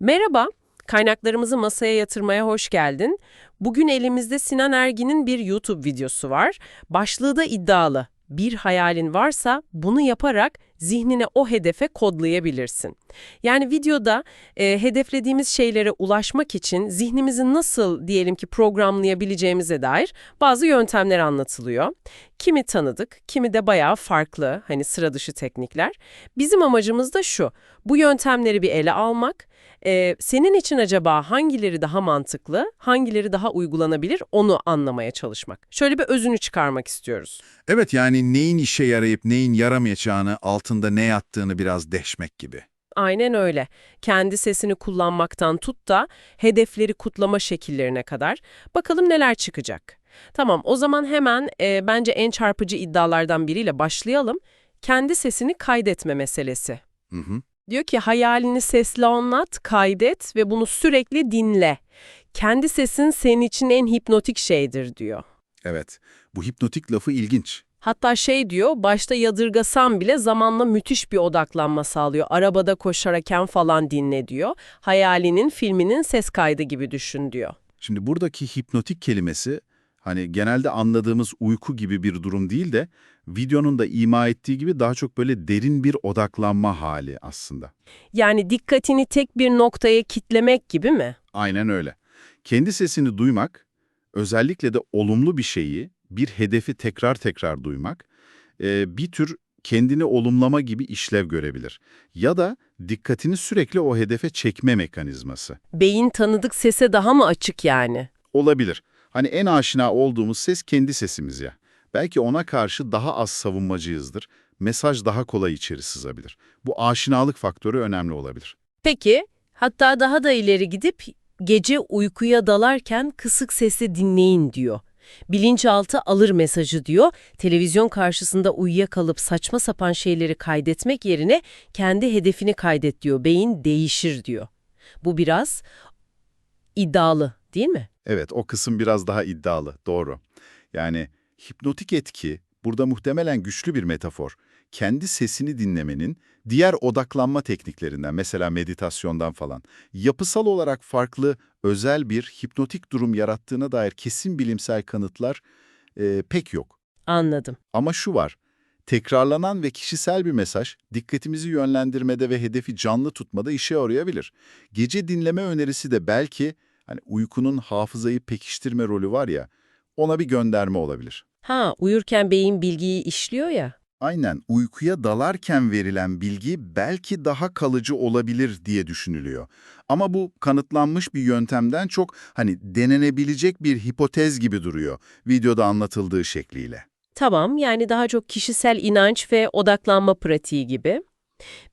Merhaba, kaynaklarımızı masaya yatırmaya hoş geldin. Bugün elimizde Sinan Ergin'in bir YouTube videosu var. Başlığı da iddialı. Bir hayalin varsa bunu yaparak zihnine o hedefe kodlayabilirsin. Yani videoda e, hedeflediğimiz şeylere ulaşmak için zihnimizi nasıl diyelim ki programlayabileceğimize dair bazı yöntemler anlatılıyor. Kimi tanıdık, kimi de bayağı farklı, hani sıra dışı teknikler. Bizim amacımız da şu, bu yöntemleri bir ele almak, ee, senin için acaba hangileri daha mantıklı, hangileri daha uygulanabilir onu anlamaya çalışmak. Şöyle bir özünü çıkarmak istiyoruz. Evet yani neyin işe yarayıp neyin yaramayacağını, altında ne yattığını biraz deşmek gibi. Aynen öyle. Kendi sesini kullanmaktan tut da hedefleri kutlama şekillerine kadar. Bakalım neler çıkacak. Tamam o zaman hemen e, bence en çarpıcı iddialardan biriyle başlayalım. Kendi sesini kaydetme meselesi. Hı hı. Diyor ki hayalini sesli anlat, kaydet ve bunu sürekli dinle. Kendi sesin senin için en hipnotik şeydir diyor. Evet, bu hipnotik lafı ilginç. Hatta şey diyor, başta yadırgasam bile zamanla müthiş bir odaklanma sağlıyor. Arabada koşarken falan dinle diyor. Hayalinin, filminin ses kaydı gibi düşün diyor. Şimdi buradaki hipnotik kelimesi hani genelde anladığımız uyku gibi bir durum değil de videonun da ima ettiği gibi daha çok böyle derin bir odaklanma hali aslında. Yani dikkatini tek bir noktaya kitlemek gibi mi? Aynen öyle. Kendi sesini duymak, özellikle de olumlu bir şeyi, bir hedefi tekrar tekrar duymak, e, bir tür kendini olumlama gibi işlev görebilir. Ya da dikkatini sürekli o hedefe çekme mekanizması. Beyin tanıdık sese daha mı açık yani? Olabilir. Hani en aşina olduğumuz ses kendi sesimiz ya. Belki ona karşı daha az savunmacıyızdır. Mesaj daha kolay içeri sızabilir. Bu aşinalık faktörü önemli olabilir. Peki, hatta daha da ileri gidip gece uykuya dalarken kısık sesle dinleyin diyor. Bilinçaltı alır mesajı diyor. Televizyon karşısında uyuyakalıp saçma sapan şeyleri kaydetmek yerine kendi hedefini kaydet diyor. Beyin değişir diyor. Bu biraz iddialı değil mi? Evet, o kısım biraz daha iddialı, doğru. Yani hipnotik etki burada muhtemelen güçlü bir metafor. Kendi sesini dinlemenin diğer odaklanma tekniklerinden, mesela meditasyondan falan, yapısal olarak farklı, özel bir hipnotik durum yarattığına dair kesin bilimsel kanıtlar e, pek yok. Anladım. Ama şu var, tekrarlanan ve kişisel bir mesaj, dikkatimizi yönlendirmede ve hedefi canlı tutmada işe yarayabilir. Gece dinleme önerisi de belki, hani uykunun hafızayı pekiştirme rolü var ya, ona bir gönderme olabilir. Ha, uyurken beyin bilgiyi işliyor ya. Aynen, uykuya dalarken verilen bilgi belki daha kalıcı olabilir diye düşünülüyor. Ama bu kanıtlanmış bir yöntemden çok hani denenebilecek bir hipotez gibi duruyor videoda anlatıldığı şekliyle. Tamam, yani daha çok kişisel inanç ve odaklanma pratiği gibi.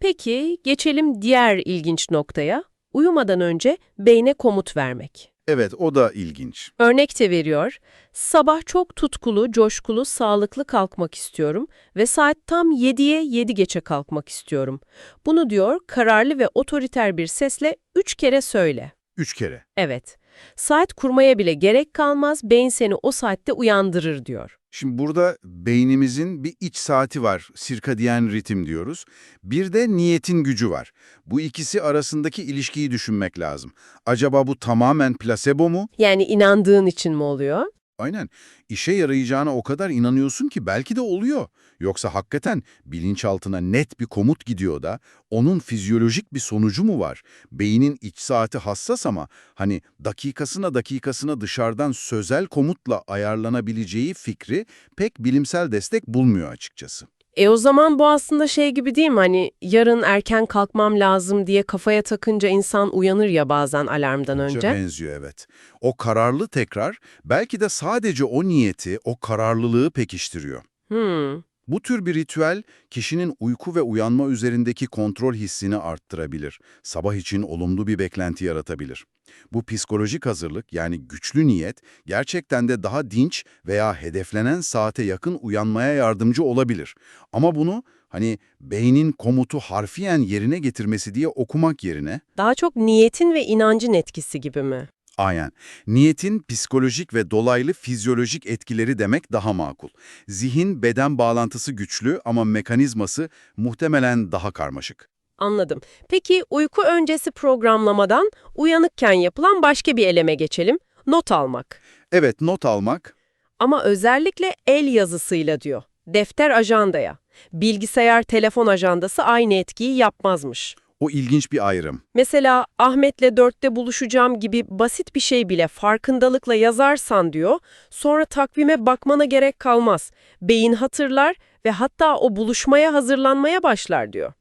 Peki, geçelim diğer ilginç noktaya. Uyumadan önce beyne komut vermek. Evet, o da ilginç. Örnek de veriyor. Sabah çok tutkulu, coşkulu, sağlıklı kalkmak istiyorum ve saat tam 7'ye 7 geçe kalkmak istiyorum. Bunu diyor kararlı ve otoriter bir sesle 3 kere söyle. Üç kere. Evet. Saat kurmaya bile gerek kalmaz, beyin seni o saatte uyandırır diyor. Şimdi burada beynimizin bir iç saati var, sirkadiyen ritim diyoruz. Bir de niyetin gücü var. Bu ikisi arasındaki ilişkiyi düşünmek lazım. Acaba bu tamamen plasebo mu? Yani inandığın için mi oluyor? Aynen. İşe yarayacağına o kadar inanıyorsun ki belki de oluyor. Yoksa hakikaten bilinçaltına net bir komut gidiyor da onun fizyolojik bir sonucu mu var? Beynin iç saati hassas ama hani dakikasına dakikasına dışarıdan sözel komutla ayarlanabileceği fikri pek bilimsel destek bulmuyor açıkçası. E o zaman bu aslında şey gibi değil mi? Hani yarın erken kalkmam lazım diye kafaya takınca insan uyanır ya bazen alarmdan önce. benziyor evet. O kararlı tekrar belki de sadece o niyeti, o kararlılığı pekiştiriyor. Hmm. Bu tür bir ritüel, kişinin uyku ve uyanma üzerindeki kontrol hissini arttırabilir. Sabah için olumlu bir beklenti yaratabilir. Bu psikolojik hazırlık yani güçlü niyet gerçekten de daha dinç veya hedeflenen saate yakın uyanmaya yardımcı olabilir. Ama bunu hani beynin komutu harfiyen yerine getirmesi diye okumak yerine Daha çok niyetin ve inancın etkisi gibi mi? Aynen. Niyetin psikolojik ve dolaylı fizyolojik etkileri demek daha makul. Zihin-beden bağlantısı güçlü ama mekanizması muhtemelen daha karmaşık. Anladım. Peki uyku öncesi programlamadan uyanıkken yapılan başka bir eleme geçelim. Not almak. Evet, not almak Ama özellikle el yazısıyla diyor. Defter ajandaya. Bilgisayar telefon ajandası aynı etkiyi yapmazmış. o ilginç bir ayrım. Mesela Ahmet'le dörtte buluşacağım gibi basit bir şey bile farkındalıkla yazarsan diyor, sonra takvime bakmana gerek kalmaz. Beyin hatırlar ve hatta o buluşmaya hazırlanmaya başlar diyor.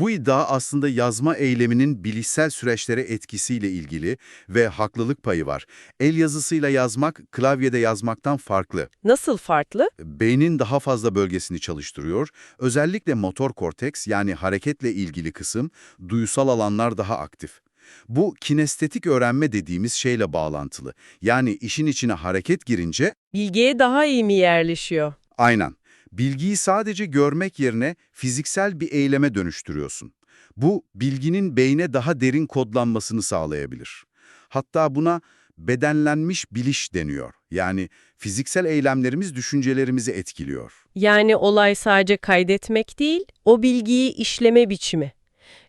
Bu iddia aslında yazma eyleminin bilişsel süreçlere etkisiyle ilgili ve haklılık payı var. El yazısıyla yazmak, klavyede yazmaktan farklı. Nasıl farklı? Beynin daha fazla bölgesini çalıştırıyor. Özellikle motor korteks yani hareketle ilgili kısım, duyusal alanlar daha aktif. Bu kinestetik öğrenme dediğimiz şeyle bağlantılı. Yani işin içine hareket girince Bilgiye daha iyi mi yerleşiyor? aynen bilgiyi sadece görmek yerine fiziksel bir eyleme dönüştürüyorsun. Bu bilginin beyne daha derin kodlanmasını sağlayabilir. Hatta buna bedenlenmiş biliş deniyor. Yani fiziksel eylemlerimiz düşüncelerimizi etkiliyor. Yani olay sadece kaydetmek değil, o bilgiyi işleme biçimi.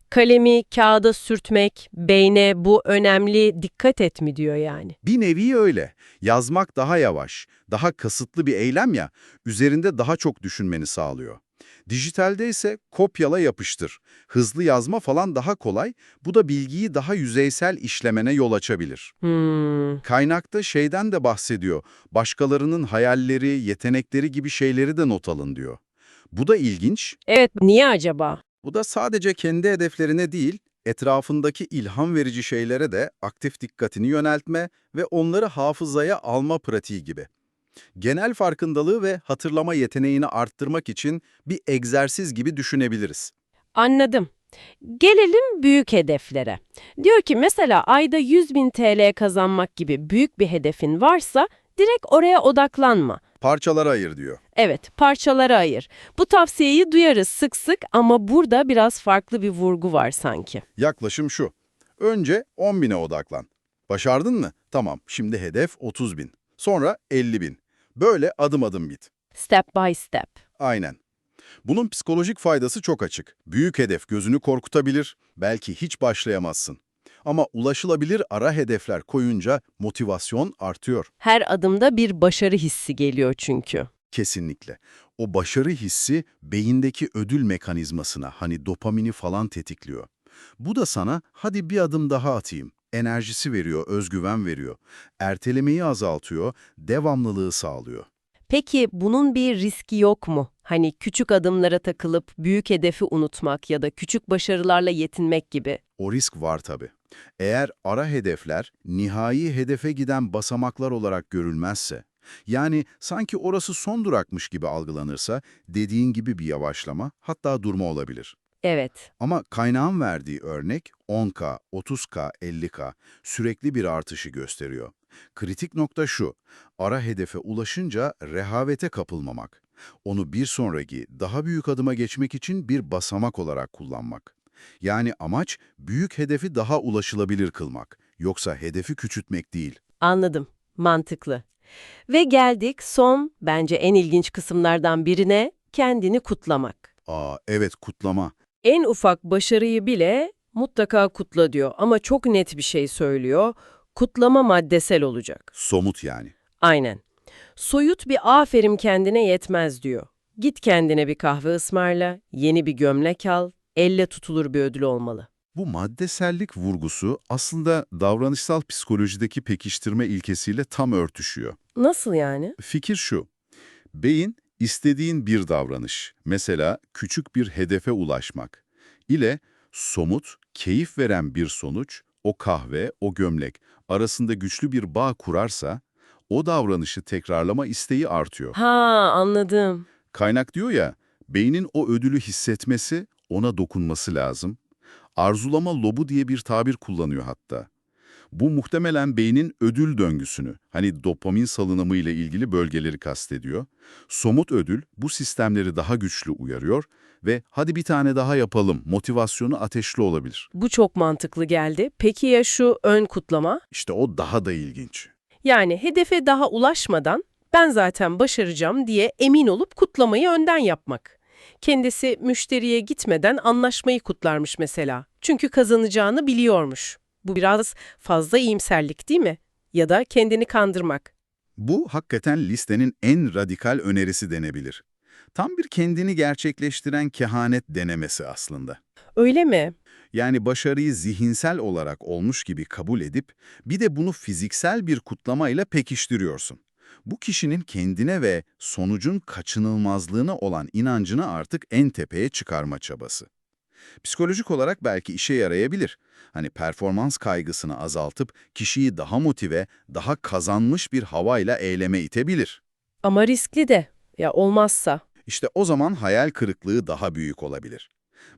Kalemi kağıda sürtmek, beyne bu önemli dikkat et mi diyor yani. Bir nevi öyle. Yazmak daha yavaş, daha kasıtlı bir eylem ya, üzerinde daha çok düşünmeni sağlıyor. Dijitalde ise kopyala yapıştır. Hızlı yazma falan daha kolay, bu da bilgiyi daha yüzeysel işlemene yol açabilir. Hmm. Kaynakta şeyden de bahsediyor, başkalarının hayalleri, yetenekleri gibi şeyleri de not alın diyor. Bu da ilginç. Evet, niye acaba? Bu da sadece kendi hedeflerine değil, etrafındaki ilham verici şeylere de aktif dikkatini yöneltme ve onları hafızaya alma pratiği gibi. Genel farkındalığı ve hatırlama yeteneğini arttırmak için bir egzersiz gibi düşünebiliriz. Anladım. Gelelim büyük hedeflere. Diyor ki mesela ayda 100 bin TL kazanmak gibi büyük bir hedefin varsa direkt oraya odaklanma. Parçalara ayır diyor. Evet, parçalara ayır. Bu tavsiyeyi duyarız sık sık ama burada biraz farklı bir vurgu var sanki. Yaklaşım şu. Önce 10 bine odaklan. Başardın mı? Tamam, şimdi hedef 30 bin. Sonra 50 bin. Böyle adım adım git. Step by step. Aynen. Bunun psikolojik faydası çok açık. Büyük hedef gözünü korkutabilir, belki hiç başlayamazsın. Ama ulaşılabilir ara hedefler koyunca motivasyon artıyor. Her adımda bir başarı hissi geliyor çünkü. Kesinlikle. O başarı hissi beyindeki ödül mekanizmasına, hani dopamini falan tetikliyor. Bu da sana hadi bir adım daha atayım. Enerjisi veriyor, özgüven veriyor. Ertelemeyi azaltıyor, devamlılığı sağlıyor. Peki bunun bir riski yok mu? Hani küçük adımlara takılıp büyük hedefi unutmak ya da küçük başarılarla yetinmek gibi. O risk var tabii. Eğer ara hedefler nihai hedefe giden basamaklar olarak görülmezse, yani sanki orası son durakmış gibi algılanırsa dediğin gibi bir yavaşlama hatta durma olabilir. Evet, Ama kaynağın verdiği örnek 10K, 30K, 50K sürekli bir artışı gösteriyor. Kritik nokta şu, ara hedefe ulaşınca rehavete kapılmamak. Onu bir sonraki, daha büyük adıma geçmek için bir basamak olarak kullanmak. Yani amaç büyük hedefi daha ulaşılabilir kılmak. Yoksa hedefi küçültmek değil. anladım. Mantıklı. Ve geldik son, bence en ilginç kısımlardan birine, kendini kutlamak. Aa evet kutlama. En ufak başarıyı bile mutlaka kutla diyor ama çok net bir şey söylüyor. Kutlama maddesel olacak. Somut yani. Aynen. Soyut bir aferin kendine yetmez diyor. Git kendine bir kahve ısmarla, yeni bir gömlek al, elle tutulur bir ödül olmalı. Bu maddesellik vurgusu aslında davranışsal psikolojideki pekiştirme ilkesiyle tam örtüşüyor. Nasıl yani? Fikir şu, beyin istediğin bir davranış, mesela küçük bir hedefe ulaşmak, ile somut, keyif veren bir sonuç, o kahve, o gömlek arasında güçlü bir bağ kurarsa, o davranışı tekrarlama isteği artıyor. Ha anladım. Kaynak diyor ya, beynin o ödülü hissetmesi, ona dokunması lazım. Arzulama lobu diye bir tabir kullanıyor hatta. Bu muhtemelen beynin ödül döngüsünü, hani dopamin salınımı ile ilgili bölgeleri kastediyor. Somut ödül bu sistemleri daha güçlü uyarıyor ve hadi bir tane daha yapalım motivasyonu ateşli olabilir. Bu çok mantıklı geldi. Peki ya şu ön kutlama? İşte o daha da ilginç. Yani hedefe daha ulaşmadan ben zaten başaracağım diye emin olup kutlamayı önden yapmak. Kendisi müşteriye gitmeden anlaşmayı kutlarmış mesela. Çünkü kazanacağını biliyormuş. Bu biraz fazla iyimserlik değil mi? Ya da kendini kandırmak. Bu hakikaten listenin en radikal önerisi denebilir. Tam bir kendini gerçekleştiren kehanet denemesi aslında. Öyle mi? Yani başarıyı zihinsel olarak olmuş gibi kabul edip bir de bunu fiziksel bir kutlamayla pekiştiriyorsun. Bu kişinin kendine ve sonucun kaçınılmazlığına olan inancını artık en tepeye çıkarma çabası. Psikolojik olarak belki işe yarayabilir. Hani performans kaygısını azaltıp kişiyi daha motive, daha kazanmış bir havayla eyleme itebilir. Ama riskli de. Ya olmazsa? İşte o zaman hayal kırıklığı daha büyük olabilir.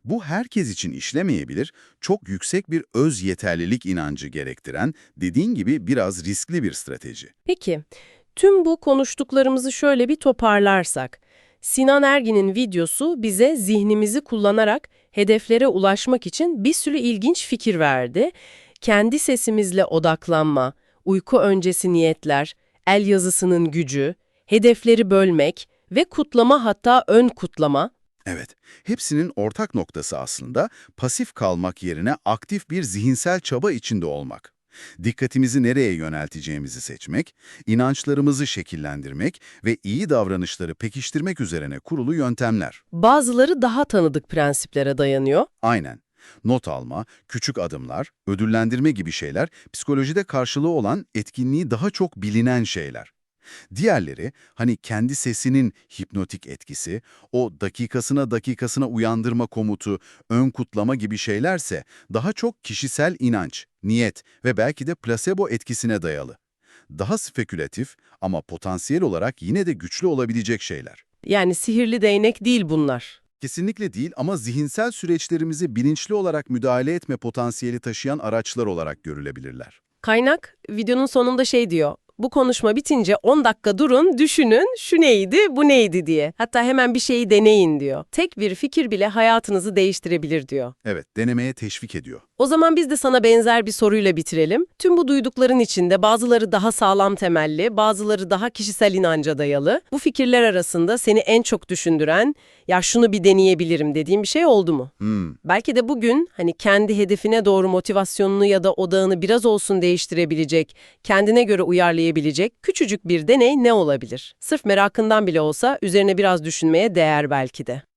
Bu herkes için işlemeyebilir, çok yüksek bir öz yeterlilik inancı gerektiren, dediğin gibi biraz riskli bir strateji. Peki, tüm bu konuştuklarımızı şöyle bir toparlarsak. Sinan Ergin'in videosu bize zihnimizi kullanarak hedeflere ulaşmak için bir sürü ilginç fikir verdi. Kendi sesimizle odaklanma, uyku öncesi niyetler, el yazısının gücü, hedefleri bölmek ve kutlama hatta ön kutlama. Evet, hepsinin ortak noktası aslında pasif kalmak yerine aktif bir zihinsel çaba içinde olmak. Dikkatimizi nereye yönelteceğimizi seçmek, inançlarımızı şekillendirmek ve iyi davranışları pekiştirmek üzerine kurulu yöntemler. Bazıları daha tanıdık prensiplere dayanıyor. Aynen. Not alma, küçük adımlar, ödüllendirme gibi şeyler psikolojide karşılığı olan etkinliği daha çok bilinen şeyler. Diğerleri, hani kendi sesinin hipnotik etkisi, o dakikasına dakikasına uyandırma komutu, ön kutlama gibi şeylerse daha çok kişisel inanç, niyet ve belki de plasebo etkisine dayalı. Daha spekülatif ama potansiyel olarak yine de güçlü olabilecek şeyler. Yani sihirli değnek değil bunlar. Kesinlikle değil ama zihinsel süreçlerimizi bilinçli olarak müdahale etme potansiyeli taşıyan araçlar olarak görülebilirler. Kaynak videonun sonunda şey diyor. Bu konuşma bitince 10 dakika durun, düşünün şu neydi, bu neydi diye. Hatta hemen bir şeyi deneyin diyor. Tek bir fikir bile hayatınızı değiştirebilir diyor. Evet, denemeye teşvik ediyor. O zaman biz de sana benzer bir soruyla bitirelim. Tüm bu duydukların içinde bazıları daha sağlam temelli, bazıları daha kişisel inanca dayalı. Bu fikirler arasında seni en çok düşündüren, ya şunu bir deneyebilirim dediğin bir şey oldu mu? Hmm, Belki de bugün hani kendi hedefine doğru motivasyonunu ya da odağını biraz olsun değiştirebilecek, kendine göre uyarlayabilecek küçücük bir deney ne olabilir? Sırf merakından bile olsa üzerine biraz düşünmeye değer belki de.